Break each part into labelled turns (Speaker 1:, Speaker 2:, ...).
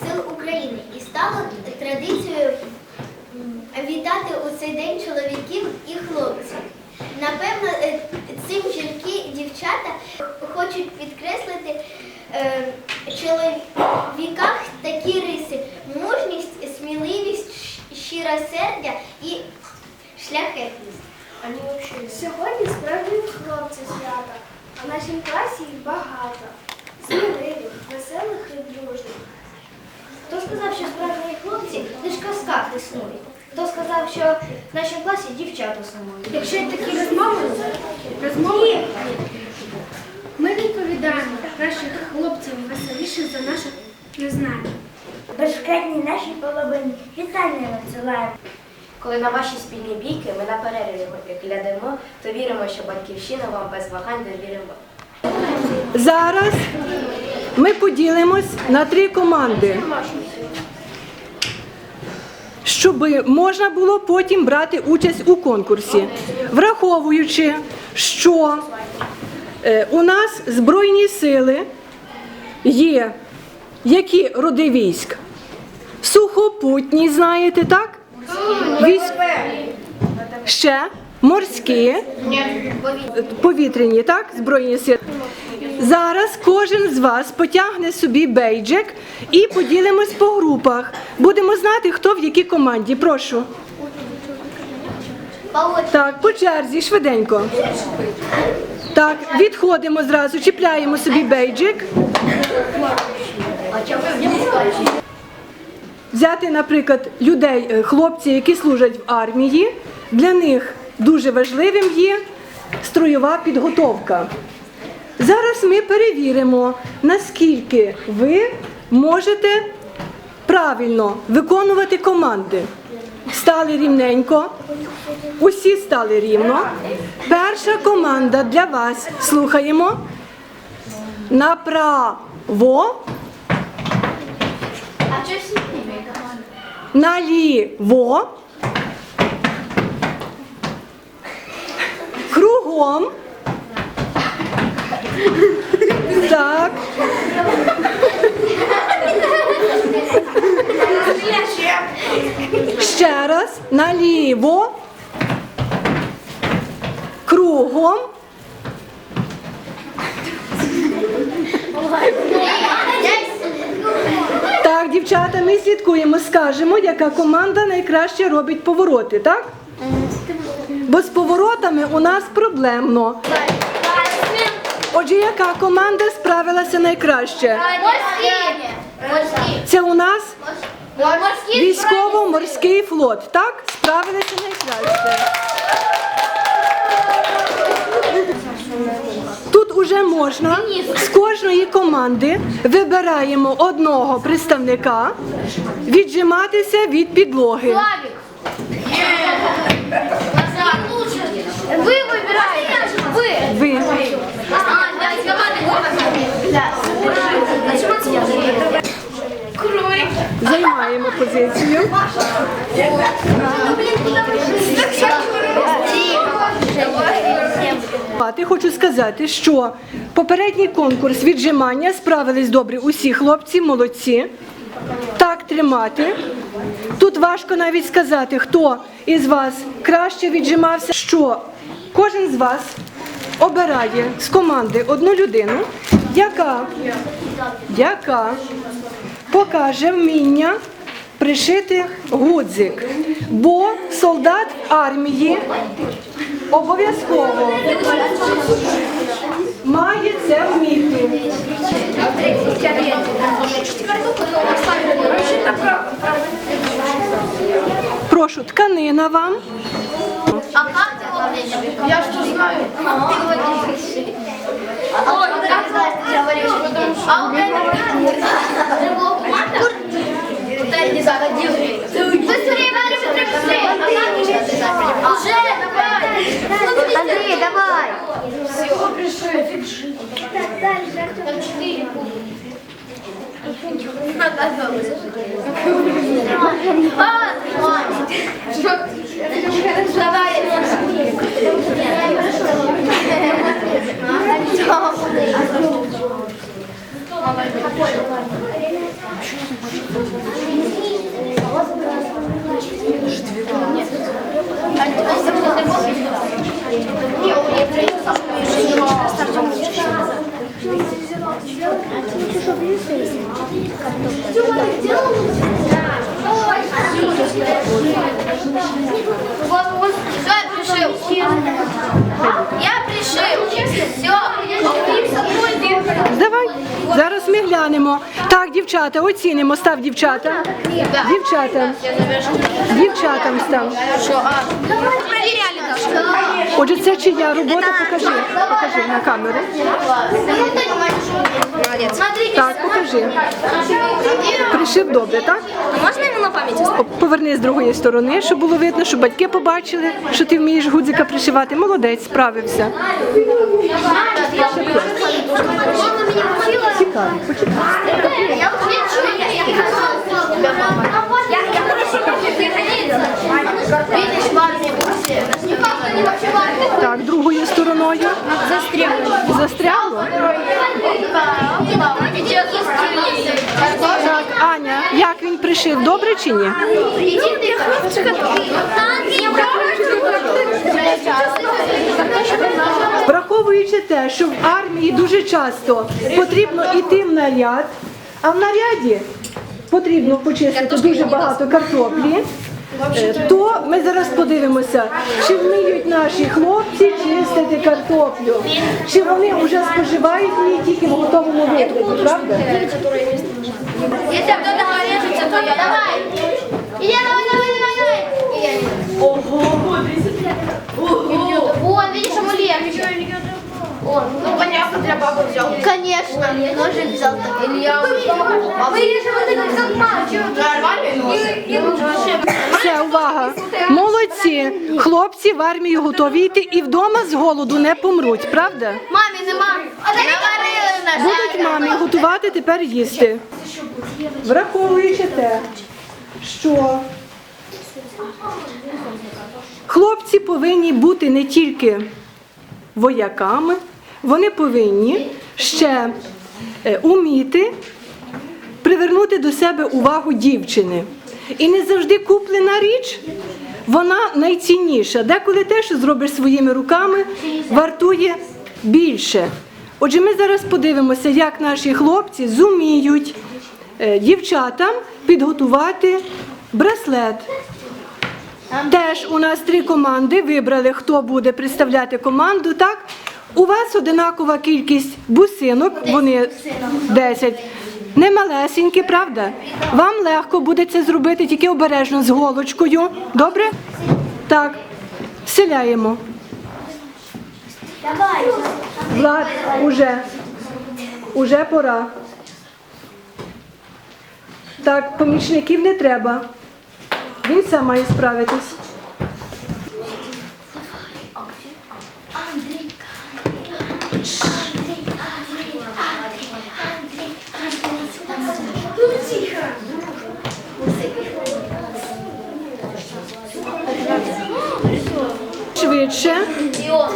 Speaker 1: сил України і стало традицією вітати у цей день чоловіків і хлопців. Напевно, е, цим жінки дівчата хочуть підкреслити е, чоловіках такі риси: мужність, сміливість, щ- щиросердя і шляхетність.
Speaker 2: Сьогодні справді хлопці свята, а в нашій класі їх багато. Сміливих, веселих і дружних.
Speaker 3: Сказав, що справжні хлопці лише в казках існують? Хто сказав, що в нашому класі дівчата самої?
Speaker 2: Якщо є такі розмови, розмови ми відповідаємо наших хлопців веселіше за наших не знаємо.
Speaker 4: Безкетні нашій половині вітання надсилаємо.
Speaker 5: Коли на ваші спільні бійки ми на перерві глядимо, то віримо, що батьківщину вам без вагань довіримо.
Speaker 6: Зараз ми поділимось на три команди, щоб можна було потім брати участь у конкурсі, враховуючи, що е, у нас збройні сили є які роди військ? Сухопутні, знаєте, так? Військ... Ще морські, повітряні, так? Збройні сили. Зараз кожен з вас потягне собі бейджик і поділимось по групах. Будемо знати, хто в якій команді. Прошу. Так, по черзі, швиденько. Так, відходимо зразу, чіпляємо собі бейджик. Взяти, наприклад, людей, е, хлопці, які служать в армії, для них дуже важливим є строєва підготовка. Зараз ми перевіримо, наскільки ви можете правильно виконувати команди. Стали рівненько, усі стали рівно. Перша команда для вас. Слухаємо. Направо, наліво, кругом. Так. Ще раз наліво. Кругом. Так, дівчата, ми слідкуємо, скажемо, яка команда найкраще робить повороти, так? Бо з поворотами у нас проблемно. Отже, яка команда справилася найкраще? Це у нас військово-морський флот, так? Справилися найкраще. Тут уже можна з кожної команди вибираємо одного представника віджиматися від підлоги.
Speaker 3: Ви вибираєте! Ви!
Speaker 6: Ви. Займаємо позицію. Хочу сказати, що попередній конкурс віджимання справились добре усі хлопці, молодці. Так тримати. Тут важко навіть сказати, хто із вас краще віджимався. Що кожен з вас обирає з команди одну людину, яка, яка покаже вміння пришити гудзик. Бо солдат армії обов'язково має це вміти. Прошу, тканина вам.
Speaker 1: А как ты его блядь? Я что знаю. А у меня не было команда? Ты не заходил. Быстрее, Варя, быстрее, быстрее. А как ты сейчас Уже, давай. Андрей, давай. Все. Там четыре А,
Speaker 6: Глянемо. Так, дівчата, оцінимо. Став дівчата. Дівчата. Дівчатам став. Отже, це чия робота? Покажи. Покажи на камеру. Так, покажи. Пришив добре, так?
Speaker 5: Можна
Speaker 6: Поверни з другої сторони, щоб було видно, щоб батьки побачили, що ти вмієш гудзика пришивати. Молодець, справився. Цікаво, почекай. Так, другою стороною. Застрягло. Застрягло? Так, Аня, як він пришив? Добре чи ні? Враховуючи те, що в армії дуже часто потрібно йти в наряд, а в наряді потрібно почистити дуже багато картоплі, е, то ми зараз подивимося, чи вміють наші хлопці чистити картоплю, чи вони вже споживають її тільки в готовому вигляді, правда?
Speaker 3: Если кто-то порежется, то я. Давай. Илья, давай, давай, давай, давай. Ого, Вон, видишь, ему легче. Он, ну понятно, для бабы взял. Конечно, ножик взял. Илья, а вырежем вот этот как мальчик. Нормально
Speaker 6: Все, увага! Молодці! Хлопці в армію готові йти і вдома з голоду не помруть, правда?
Speaker 3: Мамі нема. Наварили нас.
Speaker 6: Будуть мамі готувати тепер їсти. Враховуючи те, що хлопці повинні бути не тільки вояками, вони повинні ще е, уміти привернути до себе увагу дівчини. І не завжди куплена річ, вона найцінніша. Деколи те, що зробиш своїми руками, вартує більше. Отже, ми зараз подивимося, як наші хлопці зуміють е, дівчатам підготувати браслет. Теж у нас три команди. Вибрали, хто буде представляти команду. Так, у вас одинакова кількість бусинок, вони 10. Не малесенькі, правда? Вам легко буде це зробити тільки обережно з голочкою. Добре? Так, селяємо. Влад, уже. Уже пора. Так, помічників не треба. Він сам має справитись. Швидше.
Speaker 3: И он.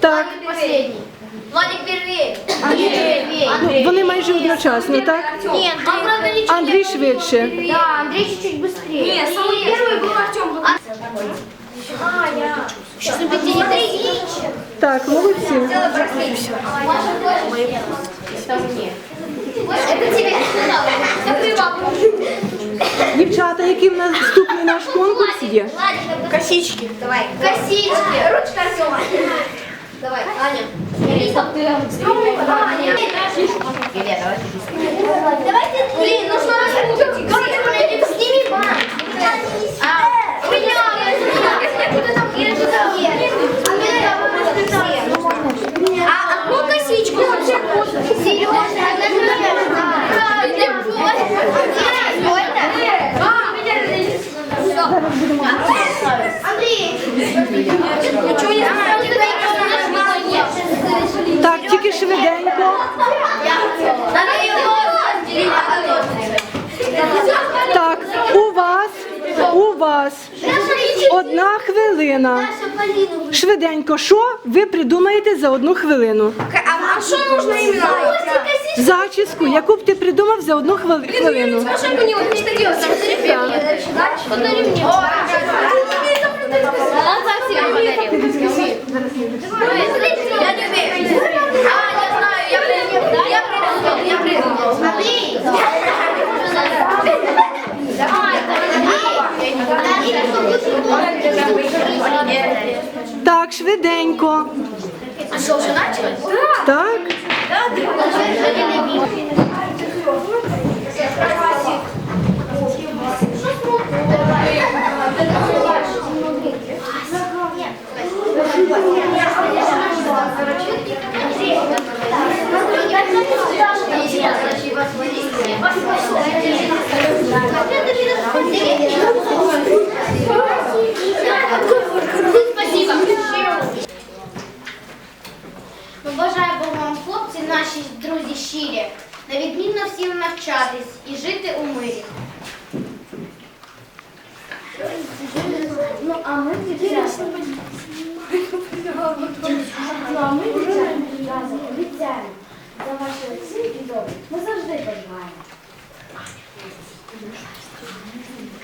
Speaker 6: Так.
Speaker 3: Последний. Владик первее. Андрей
Speaker 6: Ну, вони майже одночасно, так?
Speaker 3: Нет, он правда не
Speaker 6: Андрій швидше.
Speaker 3: Да, Андрей чуть-чуть быстрее. Нет, самый первый был Артем. А, я. Сейчас на пяти Андрей.
Speaker 6: Так, молодці.
Speaker 3: Это тебе. Закрой бабку.
Speaker 6: Дівчата, який в нас наступний наш конкурс є?
Speaker 3: Косички. Давай. Косички. Ручка Артема. Давай, Аня. Аня. Давайте, блин, ну что распутать? Как ты, блин, сними банк. А, Куда там А одну косичку вообще Сережа, Андрей, ничего не
Speaker 6: Так, тільки швиденько. Так, у вас, у вас одна хвилина. Швиденько, що ви придумаєте за одну хвилину?
Speaker 3: А что нужно именно?
Speaker 6: Зачіску, яку б ти придумав за одну хвили- хвилину?
Speaker 3: Скажи мне, вот что делать? Подари мне. Он совсем подарил. Я не умею. А, я знаю, я придумал. Я придумал, я придумал.
Speaker 6: Так, швиденько.
Speaker 3: А что, уже начали?
Speaker 6: Так.
Speaker 3: Да.
Speaker 1: Ми
Speaker 3: Спасибо.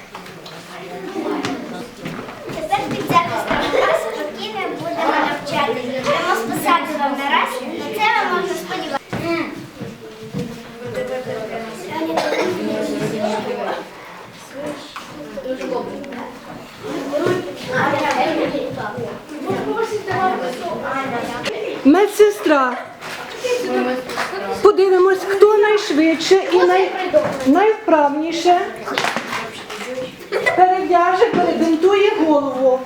Speaker 3: Найшвидше і най... найвправніше перев'яже, перебинтує голову.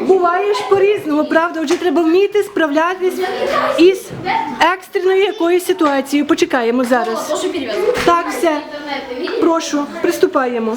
Speaker 3: Буває ж по-різному, правда? Отже, треба вміти справлятись із екстреною якоюсь ситуацією. Почекаємо зараз. Так, все. Прошу, приступаємо.